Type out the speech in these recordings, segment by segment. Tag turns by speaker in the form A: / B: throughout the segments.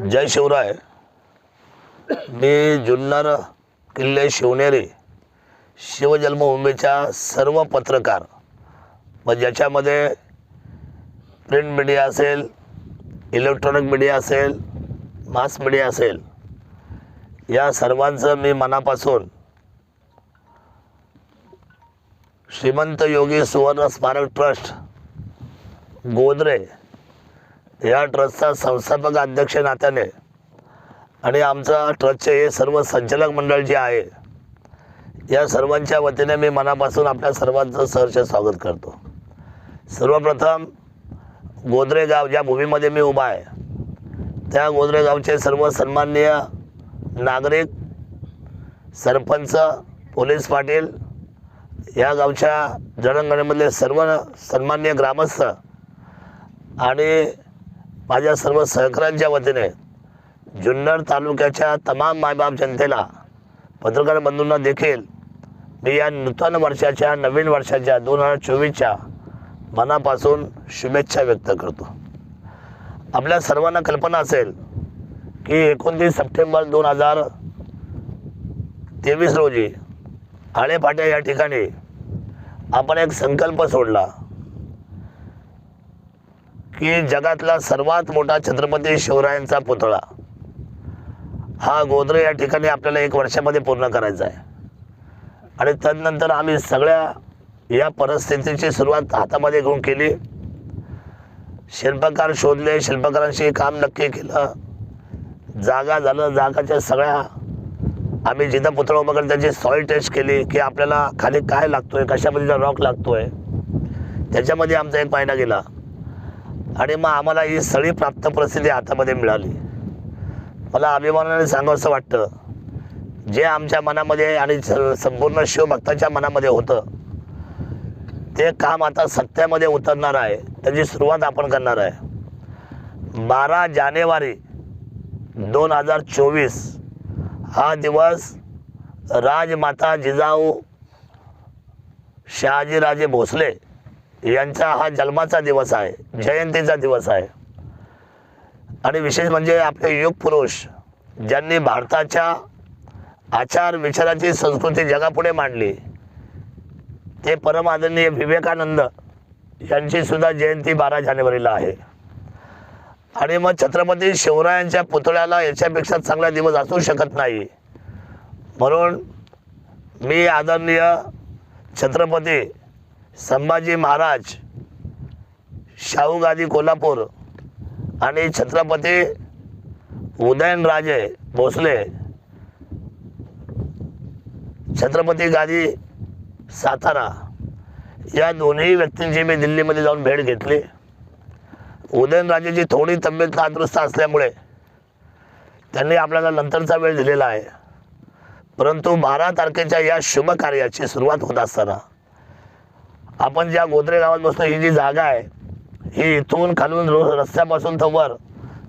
A: जय शिवराय. मी जुन्नर किल्ले शिवनेरी शिवजन्मभूमीच्या सर्व पत्रकार. व ज्याच्यामध्ये प्रिंट मीडिया असेल इलेक्ट्रॉनिक मीडिया असेल मास मीडिया असेल या सर्वांचं मी मनापासून श्रीमंत योगी सुवर्ण स्मारक ट्रस्ट गोदरे या ट्रस्टचा संस्थापक अध्यक्ष नात्याने आणि आमचा ट्रस्टचे हे सर्व संचालक मंडळ जे आहे या सर्वांच्या वतीने मी मनापासून आपल्या सर्वांचं सहर्ष स्वागत करतो. सर्वप्रथम गोदरे गाव ज्या भूमीमध्ये मी उभा आहे त्या गोदरे गावचे सर्व सन्माननीय नागरिक सरपंच पोलीस पाटील या गावच्या जडणघडणीमधले सर्व सन्माननीय ग्रामस्थ आणि माझ्या सर्व सहकाऱ्यांच्या वतीने जुन्नर तालुक्याच्या तमाम मायबाप जनतेला पत्रकार बंधूंना देखील मी या नूतन वर्षाच्या नवीन वर्षाच्या दोन हजार चोवीसच्या मनापासून शुभेच्छा व्यक्त करतो. आपल्या सर्वांना कल्पना असेल की एकोणतीस सप्टेंबर दोन हजार तेवीस रोजी आळेपाट्या या ठिकाणी आपण एक संकल्प सोडला. की जगातला सर्वात मोठा छत्रपती शिवरायांचा पुतळा. हा गोदरे या ठिकाणी आपल्याला एक वर्षामध्ये पूर्ण करायचा आहे. आणि तदनंतर आम्ही सगळ्या या परिस्थितीची सुरुवात हातामध्ये घेऊन केली. शिल्पकार शोधले शिल्पकारांशी काम नक्की केलं. जागा झालं जागाच्या सगळ्या आम्ही जिथं पुतळा उभा करून त्याची सॉईल टेस्ट केली की आपल्याला खाली काय लागतोय कशामध्ये रॉक लागतोय. त्याच्यामध्ये आमचा एक महिना गेला. आणि मग आम्हाला ही सगळी प्राप्त परिस्थिती हातामध्ये मिळाली. मला अभिमानाने सांगावंसं वाटतं जे आमच्या मनामध्ये आणि स- संपूर्ण शिवभक्ताच्या मनामध्ये होतं ते काम आता सत्यामध्ये उतरणार आहे त्याची सुरुवात आपण करणार आहे. बारा जानेवारी दोन हजार चोवीस हा दिवस राजमाता जिजाऊ शहाजीराजे भोसले यांचा हा जन्माचा दिवस आहे जयंतीचा दिवस आहे. आणि विशेष म्हणजे आपले युग पुरुष ज्यांनी भारताच्या आचार विचाराची संस्कृती जगापुढे मांडली ते परम आदरणीय विवेकानंद यांची सुद्धा जयंती बारा जानेवारीला आहे. आणि मग छत्रपती शिवरायांच्या पुतळ्याला याच्यापेक्षा चांगला दिवस असू शकत नाही. म्हणून मी आदरणीय छत्रपती संभाजी महाराज शाहू गादी कोल्हापूर आणि छत्रपती उदयनराजे भोसले छत्रपती गादी सातारा या दोन्ही व्यक्तींची मी दिल्लीमध्ये जाऊन भेट घेतली. उदयनराजेची थोडी तब्येत नादुरुस्त असल्यामुळे त्यांनी आपल्याला नंतरचा वेळ दिलेला आहे. परंतु बारा तारखेच्या या शुभ कार्याची सुरुवात होत असताना आपण ज्या गोदरे गावात बसतो ही जी जागा आहे ही इथून खालून रो रस्त्यापासून तर वर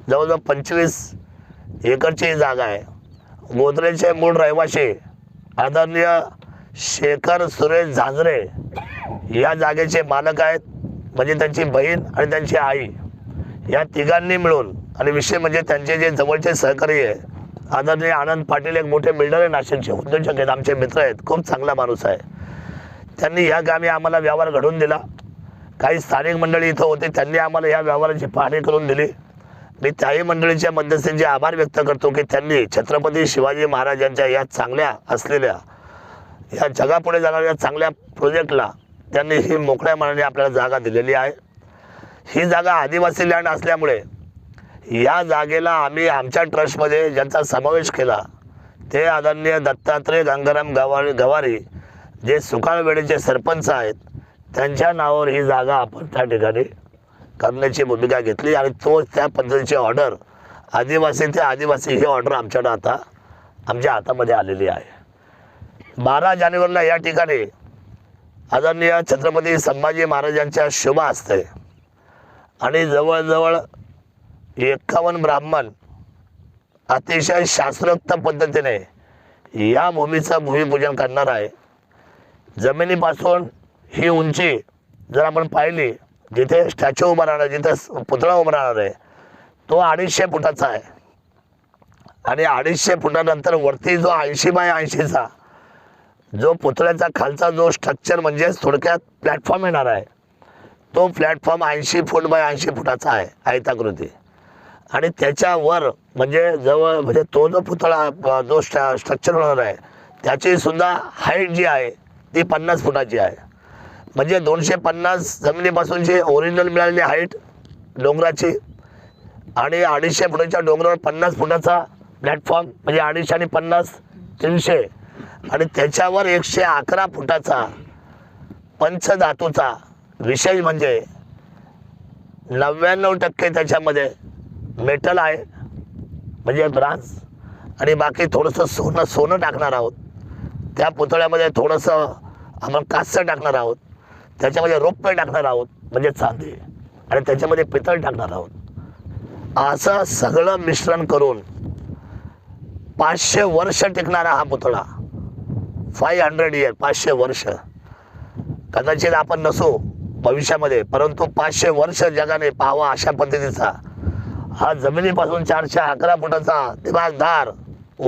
A: जवळजवळ पंचवीस एकरची ही जागा आहे. गोदरेचे मूळ रहिवासी आदरणीय शेखर सुरेश झांजरे या जागेचे मालक आहेत. म्हणजे त्यांची बहीण आणि त्यांची आई. या तिघांनी मिळून आणि विषय म्हणजे त्यांचे जे जवळचे सहकारी आहे आदरणीय आनंद पाटील एक मोठे बिल्डर आहे नाशिकचे उद्योजक आहेत आमचे मित्र आहेत खूप चांगला माणूस आहे. त्यांनी या गावी आम्हाला व्यवहार घडवून दिला. काही स्थानिक मंडळी इथं होते त्यांनी आम्हाला या व्यवहाराची पाहणी करून दिली. मी त्याही मंडळीच्या मध्यस्थींचे आभार व्यक्त करतो की त्यांनी छत्रपती शिवाजी महाराजांच्या या चांगल्या असलेल्या या जगापुढे जाणाऱ्या चांगल्या प्रोजेक्टला त्यांनी ही मोकळ्या मनाने आपल्याला जागा दिलेली आहे. ही जागा आदिवासी लँड असल्यामुळे या जागेला आम्ही आमच्या ट्रस्टमध्ये ज्यांचा समावेश केला ते आदरणीय दत्तात्रय गंगाराम गवारी गवारी जे सुकाळवेळेचे सरपंच आहेत त्यांच्या नावावर ही जागा आपण त्या ठिकाणी करण्याची भूमिका घेतली आणि तो त्या पद्धतीची ऑर्डर आदिवासी ते आदिवासी ही ऑर्डर आमच्याकडं आता आमच्या हातामध्ये आलेली आहे. बारा जानेवारीला या ठिकाणी आदरणीय छत्रपती संभाजी महाराजांच्या शुभ असते आणि जवळजवळ एक्कावन्न ब्राह्मण अतिशय शास्त्रोक्त पद्धतीने या भूमीचं भूमिपूजन करणार आहे. जमिनीपासून ही उंची जर आपण पाहिली जिथे स्टॅच्यू उभा राहणार जिथे पुतळा उभा राहणार आहे तो अडीचशे फुटाचा आहे. आणि अडीचशे फुटानंतर वरती जो ऐंशी बाय ऐंशीचा जो पुतळ्याचा खालचा जो स्ट्रक्चर म्हणजेच थोडक्यात प्लॅटफॉर्म येणार आहे तो प्लॅटफॉर्म ऐंशी फूट बाय ऐंशी फुटाचा आहे आयताकृती. आणि त्याच्यावर म्हणजे जवळ म्हणजे तो जो पुतळा जो स्ट्रक्चर होणार आहे त्याची सुद्धा हाईट जी आहे ती पन्नास फुटाची आहे. म्हणजे दोनशे पन्नास जमिनीपासूनची ओरिजिनल मिळालेली हाईट डोंगराची आणि अडीचशे फुटाच्या डोंगरावर पन्नास फुटाचा प्लॅटफॉर्म म्हणजे अडीचशे आणि पन्नास तीनशे. आणि त्याच्यावर एकशे अकरा फुटाचा पंचधातूचा विशेष म्हणजे नव्याण्णव टक्के त्याच्यामध्ये मेटल आहे. म्हणजे ब्रास आणि बाकी थोडंसं सोनं सोनं टाकणार आहोत. त्या पुतळ्यामध्ये थोडंसं आपण कासर टाकणार आहोत. त्याच्यामध्ये रोपे टाकणार आहोत म्हणजे चांदे. आणि त्याच्यामध्ये पितळ टाकणार आहोत. असं सगळं मिश्रण करून पाचशे वर्ष टिकणारा हा पुतळा. फाय हंड्रेड इयर पाचशे वर्ष. कदाचित आपण नसो भविष्यामध्ये परंतु पाचशे वर्ष जगाने पाहावा अशा पद्धतीचा. हा जमिनीपासून चारशे अकरा फुटाचा दिमागदार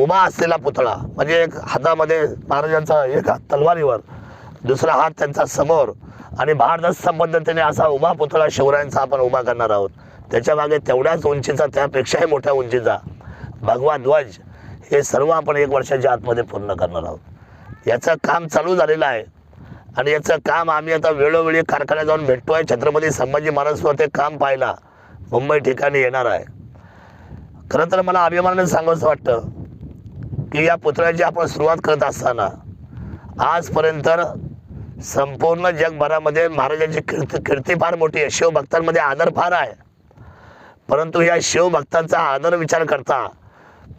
A: उभा असलेला पुतळा म्हणजे एक हातामध्ये महाराजांचा एक हात तलवारीवर दुसरा हात त्यांचा समोर आणि भारदस्त पद्धतीने असा उभा पुतळा शिवरायांचा आपण उभा करणार आहोत. त्याच्यामागे तेवढ्याच उंचीचा त्यापेक्षाही मोठ्या उंचीचा भगवा ध्वज हे सर्व आपण एक वर्षाच्या आतमध्ये पूर्ण करणार आहोत. याचं काम चालू झालेलं आहे आणि याचं काम आम्ही आता वेळोवेळी कारखान्यात जाऊन भेटतो आहे छत्रपती संभाजी महाराज ते काम पाहायला मुंबई ठिकाणी येणार आहे. खरं तर मला अभिमानाने सांगावंसं वाटतं की या पुतळ्याची आपण सुरुवात करत असताना आजपर्यंत संपूर्ण जगभरामध्ये महाराजांची कीर्ती कीर्ती फार मोठी आहे. शिवभक्तांमध्ये आदर फार आहे. परंतु या शिवभक्तांचा आदर विचार करता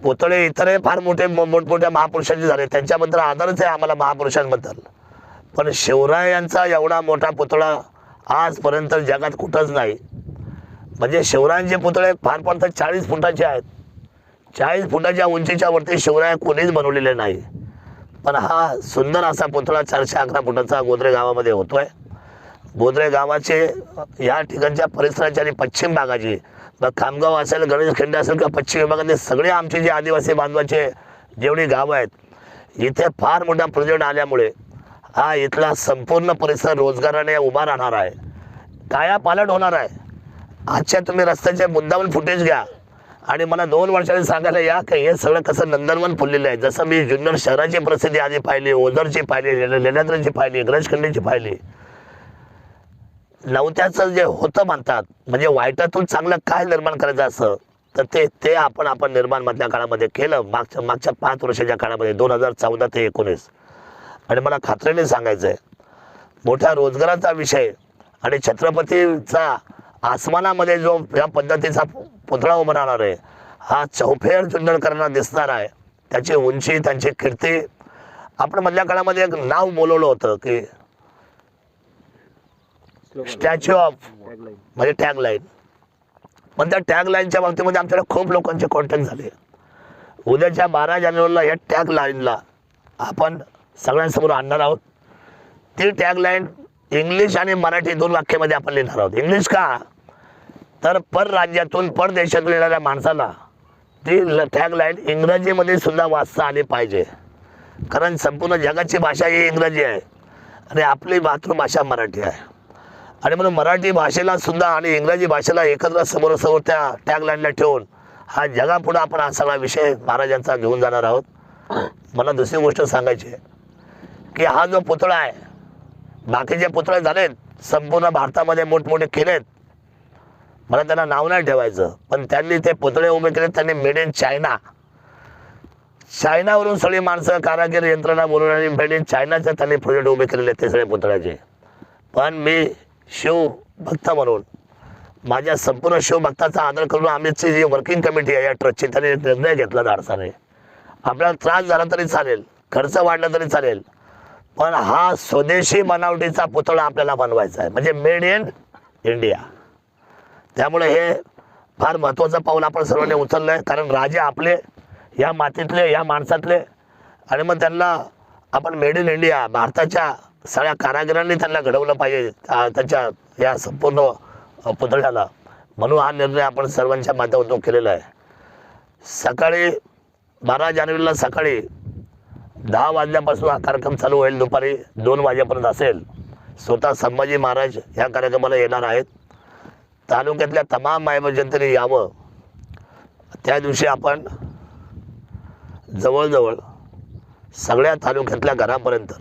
A: पुतळे इतरही फार मोठे मो- मोठमोठ्या महापुरुषांचे झाले. त्यांच्याबद्दल आदरच आहे आम्हाला महापुरुषांबद्दल. पण शिवरायांचा एवढा मोठा पुतळा आजपर्यंत जगात कुठंच नाही. म्हणजे शिवरायांचे पुतळे फार फार तर चाळीस फुटाचे आहेत. चाळीस फुटाच्या उंचीच्या वरती शिवराय कोणीच बनवलेले नाही. पण हा सुंदर असा पुतळा चारशे अकरा फुटाचा गोदरे गावामध्ये होतोय. गोदरे गावाचे या ठिकाणच्या परिसराची आणि पश्चिम भागाची मग खामगाव असेल गणेश खिंड असेल किंवा पश्चिम विभागातले सगळे आमचे जे आदिवासी बांधवाचे जेवढी गावं आहेत इथे फार मोठा प्रोजेक्ट आल्यामुळे हा इथला संपूर्ण परिसर रोजगाराने उभा राहणार आहे. काया पालट होणार आहे. आजच्या तुम्ही रस्त्याचे मुद्दामून फुटेज घ्या. आणि मला दोन वर्षांनी सांगायला या का हे सगळं कसं नंदनवन फुललेलं आहे. जसं मी जुन्नर शहराची प्रसिद्धी आधी पाहिली ओझरची पाहिली ले- पाहिली गणेशखंडीची पाहिली. नवत्याचं जे होतं म्हणतात म्हणजे वाईटातून चांगलं काय निर्माण करायचं असं तर ते ते आपण आपण निर्माण मधल्या काळामध्ये केलं. मागच्या मागच्या पाच वर्षाच्या काळामध्ये दोन हजार चौदा ते एकोणीस. आणि मला खात्रीने सांगायचं आहे मोठ्या रोजगाराचा विषय आणि छत्रपतीचा आसमानामध्ये जो या पद्धतीचा पुतळा उभं राहणार आहे. हा चौफेर जुन्नर दिसणार आहे. त्याची उंची त्यांची कीर्ती. आपण मधल्या काळामध्ये एक नाव बोलवलं होतं की स्टॅच्यू ऑफ म्हणजे टॅग लाईन पण त्या टॅग लाईनच्या बाबतीमध्ये आमच्याकडे खूप लोकांचे कॉन्टॅक्ट झाले. उद्याच्या बारा जानेवारीला या टॅग लाईनला आपण सगळ्यांसमोर आणणार आहोत. ती टॅग लाईन इंग्लिश आणि मराठी दोन वाक्यामध्ये आपण लिहिणार आहोत. इंग्लिश का? तर परराज्यातून परदेशातून येणाऱ्या माणसाला ती टॅगलाईन इंग्रजीमध्ये सुद्धा वाचता आली पाहिजे. कारण संपूर्ण जगाची भाषा ही इंग्रजी आहे. आणि आपली मातृभाषा मराठी आहे. आणि म्हणून मराठी भाषेला सुद्धा आणि इंग्रजी भाषेला एकत्र समोरासमोर त्या टॅगलाईनला ठेवून हा जगापुढं आपण हा सगळा विषय महाराजांचा घेऊन जाणार आहोत. मला दुसरी गोष्ट सांगायची आहे की हा जो पुतळा आहे बाकीचे पुतळे झालेत संपूर्ण भारतामध्ये मोठमोठे केलेत मला त्यांना नाव नाही ठेवायचं. पण त्यांनी ते पुतळे उभे केले त्यांनी मेड इन चायना चायनावरून सगळी माणसं कारागीर यंत्रणा बोलून आणि मेड इन चायनाचे त्यांनी प्रोजेक्ट उभे केलेले ते सगळे पुतळ्याचे. पण मी शिव भक्त म्हणून माझ्या संपूर्ण शिवभक्ताचा आदर करून आम्हीची जी वर्किंग कमिटी आहे या ट्रस्टची त्यांनी निर्णय घेतला धाडसाने. आपल्याला त्रास झाला तरी चालेल खर्च वाढला तरी चालेल पण हा स्वदेशी बनावटीचा पुतळा आपल्याला बनवायचा आहे. म्हणजे मेड इन इंडिया त्यामुळे हे फार महत्त्वाचं पाऊल आपण सर्वांनी उचललं आहे कारण राजे आपले या मातीतले या माणसातले आणि मग त्यांना आपण मेड इन इंडिया भारताच्या सगळ्या कारागिरांनी त्यांना घडवलं पाहिजे. त्याच्या या संपूर्ण पुतळ्याला. म्हणून हा निर्णय आपण सर्वांच्या माध्यमातून केलेला आहे. सकाळी बारा जानेवारीला सकाळी दहा वाजल्यापासून हा कार्यक्रम चालू होईल. दुपारी दोन वाजेपर्यंत असेल. स्वतः संभाजी महाराज या कार्यक्रमाला येणार आहेत. तालुक्यातल्या तमाम मायबा जनतेने यावं त्या दिवशी आपण जवळजवळ सगळ्या तालुक्यातल्या घरापर्यंत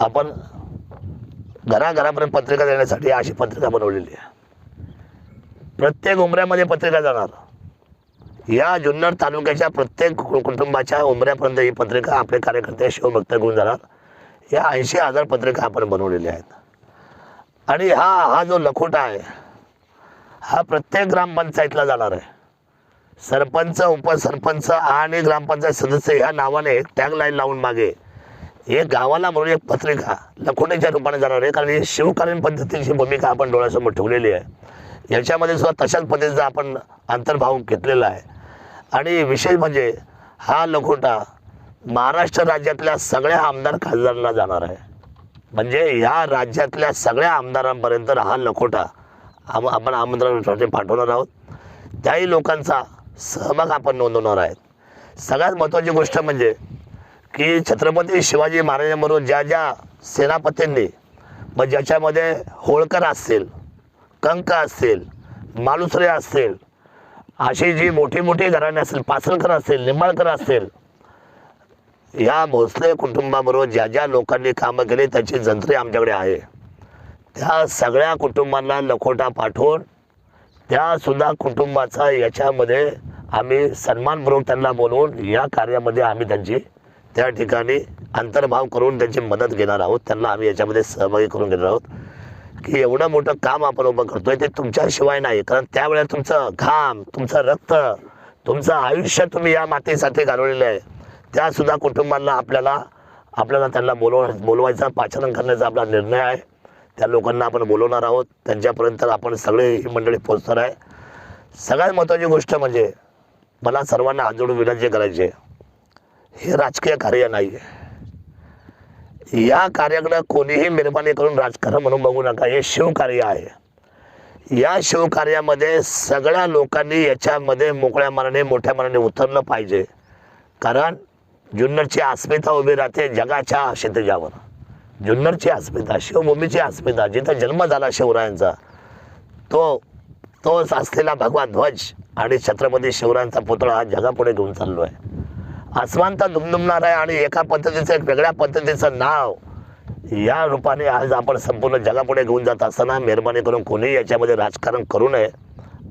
A: आपण घराघरापर्यंत पत्रिका देण्यासाठी अशी पत्रिका बनवलेली आहे. प्रत्येक उमऱ्यामध्ये पत्रिका जाणार. या जुन्नर तालुक्याच्या प्रत्येक कुटुंबाच्या उमऱ्यापर्यंत ही पत्रिका आपले कार्यकर्ते शिवभक्त घेऊन जाणार. या ऐंशी हजार पत्रिका आपण बनवलेल्या आहेत. आणि हा हा जो लखोटा आहे हा प्रत्येक ग्रामपंचायतला जाणार आहे. सरपंच उपसरपंच आणि ग्रामपंचायत सदस्य ह्या नावाने एक टॅग लाईन लावून मागे. एक गावाला म्हणून एक पत्रिका लखोट्याच्या रूपाने जाणार आहे. कारण ही शिवकालीन पद्धतीची भूमिका आपण डोळ्यासमोर ठेवलेली आहे. याच्यामध्ये सुद्धा तशाच पद्धतीचा आपण अंतर्भाव घेतलेला आहे. आणि विशेष म्हणजे हा लखोटा महाराष्ट्र राज्यातल्या सगळ्या आमदार खासदारांना जाणार आहे. म्हणजे ह्या राज्यातल्या सगळ्या आमदारांपर्यंत हा लखोटा आम आपण आमंत्रणासाठी पाठवणार आहोत. त्याही लोकांचा सहभाग आपण नोंदवणार आहेत. सगळ्यात महत्त्वाची गोष्ट म्हणजे की छत्रपती शिवाजी महाराजांबरोबर ज्या ज्या सेनापतींनी मग ज्याच्यामध्ये होळकर असतील कंक असतील मालुसरे असतील अशी जी मोठी मोठी घराणे असतील पासलकर असतील निंबाळकर असतील या भोसले कुटुंबाबरोबर ज्या ज्या लोकांनी कामं केली त्याची जंत्री आमच्याकडे आहे. त्या सगळ्या कुटुंबांना लखोटा पाठवून त्या सुद्धा कुटुंबाचा याच्यामध्ये आम्ही सन्मानपूर्वक त्यांना बोलवून या कार्यामध्ये आम्ही त्यांची त्या ठिकाणी अंतर्भाव करून त्यांची मदत घेणार आहोत. त्यांना आम्ही याच्यामध्ये सहभागी करून घेणार आहोत. की एवढं मोठं काम आपण उभं करतोय ते तुमच्याशिवाय नाही. कारण त्यावेळेला तुमचं घाम तुमचं रक्त तुमचं आयुष्य तुम्ही या मातीसाठी घालवलेलं आहे. त्यासुद्धा कुटुंबांना आपल्याला आपल्याला त्यांना बोलव बोलवायचा पाचारण करण्याचा आपला निर्णय आहे. त्या लोकांना आपण बोलवणार आहोत. त्यांच्यापर्यंत आपण सगळे ही मंडळी पोचणार आहे. सगळ्यात महत्त्वाची गोष्ट म्हणजे मला सर्वांना हात जोडून विनंती करायची हे राजकीय कार्य नाही आहे. या कार्याकडं कोणीही मेहरबानी करून राजकारण म्हणून बघू नका. हे शिवकार्य आहे. या शिवकार्यामध्ये सगळ्या लोकांनी याच्यामध्ये मोकळ्या मनाने मोठ्या मनाने उतरलं पाहिजे. कारण जुन्नरची अस्मिता उभी राहते जगाच्या क्षितिजावर जुन्नरची अस्मिता शिवभूमीची अस्मिता जिथं जन्म झाला शिवरायांचा तो तोच असलेला भगवा ध्वज आणि छत्रपती शिवरायांचा पुतळा हा जगापुढे घेऊन चाललो आहे आसमान तर दुमदुमणार आहे आणि एका पद्धतीचं एक वेगळ्या पद्धतीचं नाव या रूपाने आज आपण संपूर्ण जगापुढे घेऊन जात असताना मेहरबानी करून कोणीही याच्यामध्ये राजकारण करू नये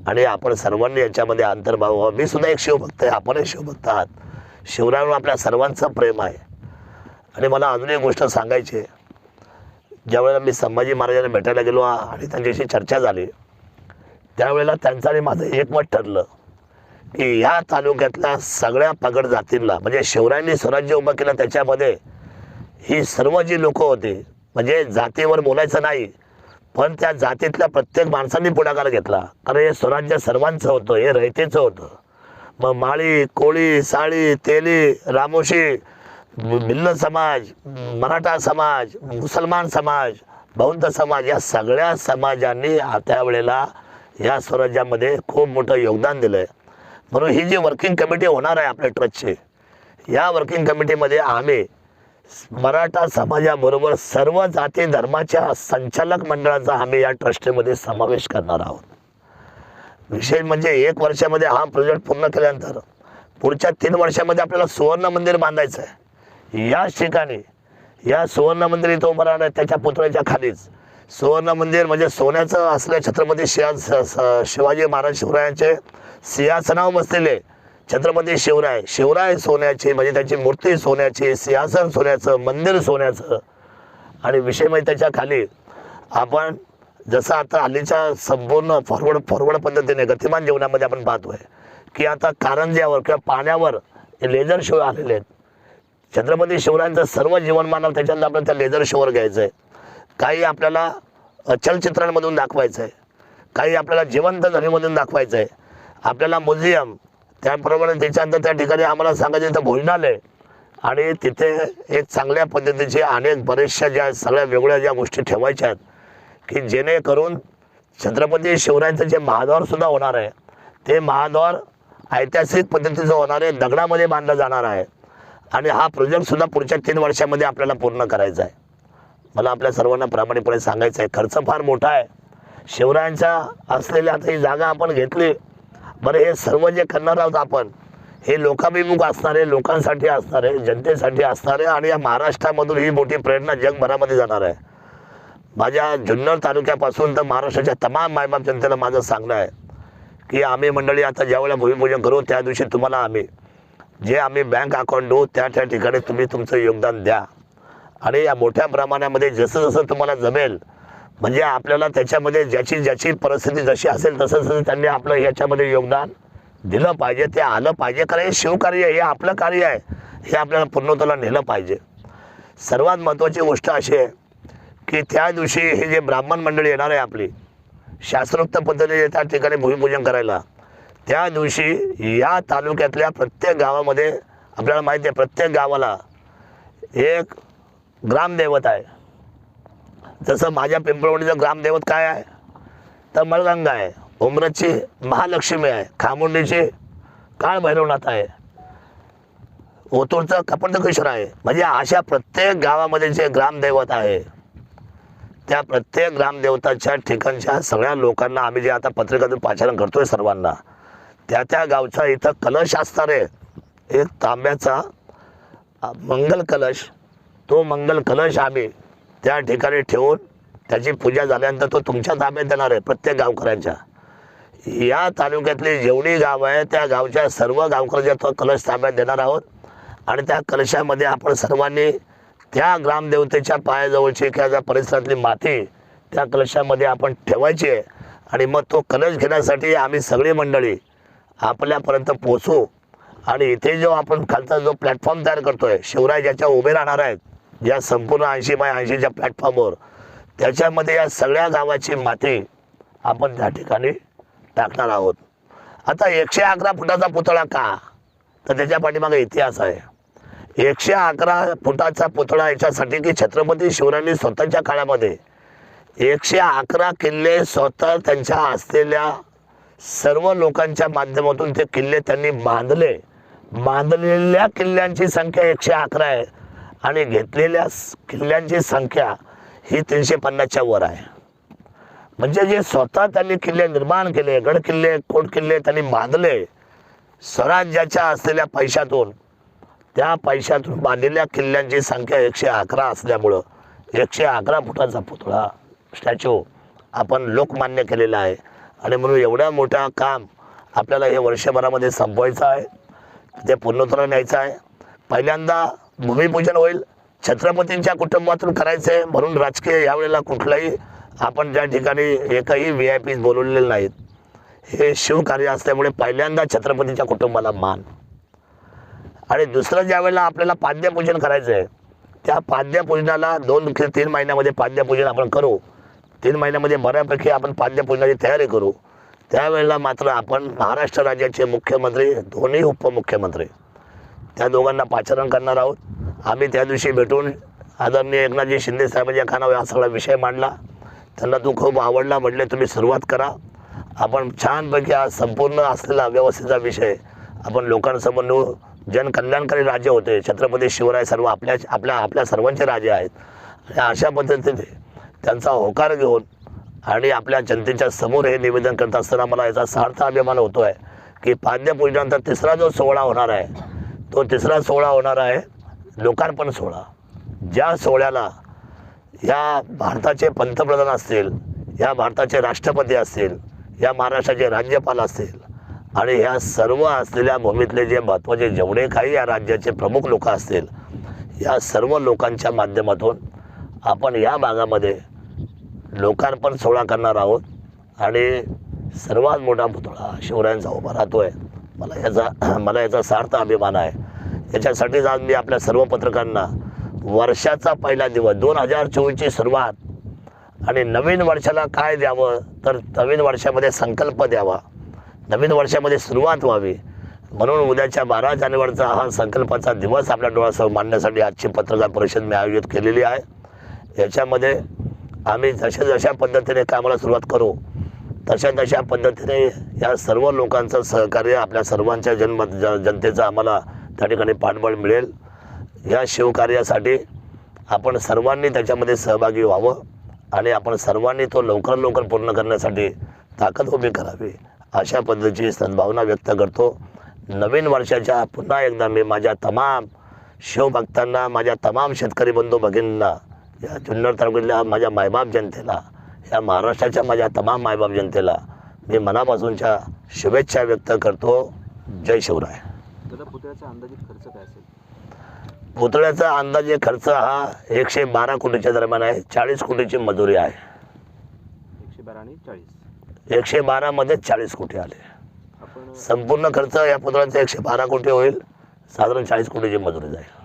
A: आणि आपण सर्वांनी याच्यामध्ये अंतर्भाव व्हावा. मी सुद्धा एक शिवभक्त आहे आपणही शिवभक्त आहात. शिवरायांवर आपल्या सर्वांचं प्रेम आहे. आणि मला अजून एक गोष्ट सांगायची आहे. ज्यावेळेला मी संभाजी महाराजांना भेटायला गेलो आणि त्यांच्याशी चर्चा झाली त्यावेळेला त्यांचं आणि माझं एकमत ठरलं की ह्या तालुक्यातल्या सगळ्या पगड जातींना म्हणजे शिवरायांनी स्वराज्य उभं केलं त्याच्यामध्ये ही सर्व जी लोक होती म्हणजे जातीवर बोलायचं नाही पण त्या जातीतल्या प्रत्येक माणसांनी पुढाकार घेतला. कारण हे स्वराज्य सर्वांचं होतं हे रयतेचं होतं. मग माळी कोळी साळी तेली रामोशी भिल्ल समाज मराठा समाज मुसलमान समाज बौद्ध समाज या सगळ्या समाजांनी त्यावेळेला या स्वराज्यामध्ये खूप मोठं योगदान दिलं आहे म्हणून ही जी वर्किंग कमिटी होणार आहे आपल्या ट्रस्टची या वर्किंग कमिटीमध्ये आम्ही मराठा समाजाबरोबर सर्व जाती धर्माच्या संचालक मंडळाचा आम्ही या ट्रस्टमध्ये समावेश करणार आहोत. विशेष म्हणजे एक वर्षामध्ये हा प्रोजेक्ट पूर्ण केल्यानंतर पुढच्या तीन वर्षामध्ये आपल्याला सुवर्ण मंदिर बांधायचं आहे याच ठिकाणी या सुवर्ण मंदिर इथं उभं राहणार आहे, त्याच्या पुतळ्याच्या खालीच. सुवर्ण मंदिर म्हणजे सोन्याचं असल्या छत्रपती शिवा स- शिवाजी महाराज शिवरायांचे सिंहासनावर बसलेले छत्रपती शिवराय. शिवराय सोन्याची म्हणजे त्याची मूर्ती सोन्याची सिंहासन सोन्याचं मंदिर सोन्याचं. आणि विषय म्हणजे त्याच्याखाली आपण जसं आता हल्लीच्या संपूर्ण फॉरवर्ड फॉरवर्ड पद्धतीने गतिमान जीवनामध्ये आपण पाहतोय की आता कारंज्यावर किंवा पाण्यावर लेझर शो आलेले आहेत. छत्रपती शिवरायांचं सर्व जीवनमानव त्याच्यानंतर आपल्याला त्या लेझर शोवर घ्यायचं आहे काही आपल्याला चलचित्रांमधून दाखवायचं आहे काही आपल्याला जिवंत ध्वनीमधून दाखवायचं आहे आपल्याला म्युझियम त्याप्रमाणे त्याच्यानंतर त्या ठिकाणी आम्हाला सांगायचं तर भोजनालय आणि तिथे एक चांगल्या पद्धतीचे अनेक बऱ्याचशा ज्या सगळ्या वेगळ्या ज्या गोष्टी ठेवायच्या आहेत की जेणेकरून छत्रपती शिवरायांचं जे महाद्वारसुद्धा होणार आहे ते महाद्वार ऐतिहासिक पद्धतीचं होणार आहे दगडामध्ये बांधलं जाणार आहे. आणि हा प्रोजेक्टसुद्धा पुढच्या तीन वर्षामध्ये आपल्याला पूर्ण करायचा आहे. मला आपल्या सर्वांना प्रामाणिकपणे सांगायचं आहे खर्च फार मोठा आहे. शिवरायांच्या असलेल्या आता ही जागा आपण घेतली. बरं हे सर्व जे करणार आहोत आपण हे लोकाभिमुख असणारे लोकांसाठी असणारे जनतेसाठी असणारे आणि या महाराष्ट्रामधून ही मोठी प्रेरणा जगभरामध्ये जाणार आहे. माझ्या जुन्नर तालुक्यापासून तर महाराष्ट्राच्या तमाम मायबाप जनतेला माझं सांगणं आहे की आम्ही मंडळी आता ज्यावेळेला भूमिपूजन करू त्या दिवशी तुम्हाला आम्ही जे आम्ही बँक अकाउंट देऊ त्या त्या ठिकाणी तुम्ही तुमचं योगदान द्या. आणि या मोठ्या प्रमाणामध्ये जसं जसं तुम्हाला जमेल म्हणजे आपल्याला त्याच्यामध्ये ज्याची ज्याची परिस्थिती जशी असेल तसं तसं त्यांनी आपलं याच्यामध्ये योगदान दिलं पाहिजे ते आलं पाहिजे. कारण हे शिवकार्य हे आपलं कार्य आहे. हे आपल्याला पूर्णत्वाला नेलं पाहिजे. सर्वात महत्त्वाची गोष्ट अशी आहे की त्या दिवशी हे जे ब्राह्मण मंडळी येणार आहे आपली शास्त्रोक्त पद्धतीने त्या ठिकाणी भूमिपूजन करायला त्या दिवशी या तालुक्यातल्या प्रत्येक गावामध्ये आपल्याला माहिती आहे प्रत्येक गावाला एक ग्रामदैवत आहे. जसं माझ्या पिंपळवणीचं ग्रामदैवत काय आहे? तर मळगंगा आहे उमरतची महालक्ष्मी आहे खामुंडीची काळ भैरवनाथ आहे. ओतूरचं कपंडकेश्वर आहे. म्हणजे अशा प्रत्येक गावामध्ये जे ग्रामदैवत आहे त्या प्रत्येक ग्रामदेवताच्या ठिकाणच्या सगळ्या लोकांना आम्ही जे आता पत्रिकातून पाचारण करतोय सर्वांना त्या त्या गावचा इथं कलश असणार आहे एक तांब्याचा मंगल कलश तो मंगल कलश आम्ही त्या ठिकाणी ठेवून त्याची पूजा झाल्यानंतर तो तुमच्या ताब्यात देणार आहे प्रत्येक गावकऱ्यांच्या. या तालुक्यातली जेवढी गाव आहे त्या गावच्या सर्व गावकऱ्यांच्या तो कलश ताब्यात देणार आहोत. आणि त्या कलशामध्ये आपण सर्वांनी त्या ग्रामदेवतेच्या पायाजवळची किंवा त्या परिसरातली माती त्या कलशामध्ये आपण ठेवायची आहे. आणि मग तो कलश घेण्यासाठी आम्ही सगळी मंडळी आपल्यापर्यंत पोचू आणि इथे जो आपण खालचा जो प्लॅटफॉर्म तयार करतोय शिवराय ज्याच्या उभे राहणार आहेत या संपूर्ण ऐंशी बाय ऐंशीच्या प्लॅटफॉर्मवर त्याच्यामध्ये या सगळ्या गावाची माती आपण त्या ठिकाणी टाकणार आहोत. आता एकशे अकरा फुटाचा पुतळा का? तर त्याच्या पाठीमागे इतिहास आहे. एकशे अकरा फुटाचा पुतळा याच्यासाठी की छत्रपती शिवरायांनी स्वतःच्या काळामध्ये एकशे अकरा किल्ले स्वतः त्यांच्या असलेल्या सर्व लोकांच्या माध्यमातून ते किल्ले त्यांनी बांधले. बांधलेल्या किल्ल्यांची संख्या एकशे अकरा आहे आणि घेतलेल्या किल्ल्यांची संख्या ही तीनशे पन्नासच्या वर आहे. म्हणजे जे स्वतः त्यांनी किल्ले निर्माण केले गड किल्ले कोट किल्ले त्यांनी बांधले स्वराज्याच्या असलेल्या पैशातून त्या पैशातून बांधलेल्या किल्ल्यांची संख्या एकशे अकरा असल्यामुळं एकशे अकरा फुटाचा पुतळा स्टॅच्यू आपण लोकमान्य केलेला आहे. आणि म्हणून एवढा मोठा काम आपल्याला हे वर्षभरामध्ये संपवायचं आहे. ते पूर्णोत्तर न्यायचं आहे. पहिल्यांदा भूमिपूजन होईल. छत्रपतींच्या कुटुंबातून करायचं आहे. म्हणून राजकीय यावेळेला कुठलाही आपण ज्या ठिकाणी एकही व्ही आय पी बोलवलेले नाहीत. हे शिवकार्य असल्यामुळे पहिल्यांदा छत्रपतीच्या कुटुंबाला मान. आणि दुसरं ज्या वेळेला आपल्याला पाद्यपूजन करायचं आहे त्या पाद्यपूजनाला दोन ते तीन महिन्यामध्ये पाद्यपूजन आपण करू. तीन महिन्यामध्ये बऱ्यापैकी आपण पाद्यपूजनाची तयारी करू. त्यावेळेला मात्र आपण महाराष्ट्र राज्याचे मुख्यमंत्री दोन्ही उपमुख्यमंत्री त्या दोघांना पाचारण करणार आहोत. आम्ही त्या दिवशी भेटून आदरणीय एकनाथजी शिंदे साहेबांच्या कानावर हा सगळा विषय मांडला. त्यांना तो खूप आवडला म्हटले तुम्ही सुरुवात करा. आपण छानपैकी हा संपूर्ण असलेला व्यवस्थेचा विषय आपण लोकांसमोर नेऊ. जनकल्याणकारी राज्य होते. छत्रपती शिवराय सर्व आपल्या आपल्या आपल्या सर्वांचे राजे आहेत. आणि अशा पद्धतीने त्यांचा होकार घेऊन आणि आपल्या जनतेच्या समोर हे निवेदन करत असताना मला याचा सार्थ अभिमान होतो आहे की पाद्यपूजनानंतर तिसरा जो सोहळा होणार आहे तो तिसरा सोहळा होणार आहे लोकार्पण सोहळा. ज्या सोहळ्याला या भारताचे पंतप्रधान असतील या भारताचे राष्ट्रपती असतील या महाराष्ट्राचे राज्यपाल असतील आणि ह्या सर्व असलेल्या भूमीतले जे महत्त्वाचे जेवढे काही या राज्याचे प्रमुख लोक असतील या सर्व लोकांच्या माध्यमातून आपण या भागामध्ये लोकार्पण सोहळा करणार आहोत. आणि सर्वात मोठा पुतळा शिवरायांचा उभा राहतो आहे मला याचा मला याचा सार्थ अभिमान आहे. याच्यासाठीच आज मी आपल्या सर्व पत्रकारांना वर्षाचा पहिला दिवस दोन हजार चोवीसची सुरुवात आणि नवीन वर्षाला काय द्यावं तर नवीन वर्षामध्ये संकल्प द्यावा. नवीन वर्षामध्ये सुरुवात व्हावी. म्हणून उद्याच्या बारा जानेवारीचा हा संकल्पाचा दिवस आपल्या डोळ्यासमोर मांडण्यासाठी आजची पत्रकार परिषद मी आयोजित केलेली आहे. याच्यामध्ये आम्ही जशा जशा पद्धतीने कामाला सुरुवात करू तशा तशा पद्धतीने या सर्व लोकांचं सहकार्य आपल्या सर्वांच्या जन्म ज जनतेचं आम्हाला त्या ठिकाणी पाठबळ मिळेल. या शिवकार्यासाठी आपण सर्वांनी त्याच्यामध्ये सहभागी व्हावं आणि आपण सर्वांनी तो लवकर लवकर पूर्ण करण्यासाठी ताकद उभी करावी अशा पद्धतीची सद्भावना व्यक्त करतो. नवीन वर्षाच्या पुन्हा एकदा मी माझ्या तमाम शिवभक्तांना माझ्या तमाम शेतकरी बंधू भगिनींना या जुन्नर तालुक्यातल्या माझ्या मायबाप जनतेला या महाराष्ट्राच्या माझ्या तमाम मायबाप जनतेला मी मनापासूनच्या शुभेच्छा व्यक्त करतो. जय शिवराय.
B: दादा पुतळ्याचा अंदाजित खर्च काय असेल?
A: पुतळ्याचा अंदाजे खर्च हा एकशे बारा कोटीच्या दरम्यान आहे चाळीस कोटीची मजुरी आहे.
B: एकशे बारा आणि चाळीस.
A: एकशे बारामध्ये चाळीस कोटी आले. संपूर्ण खर्च या पुतळ्याचा एकशे बारा कोटी होईल साधारण चाळीस कोटीची मजुरी जाईल.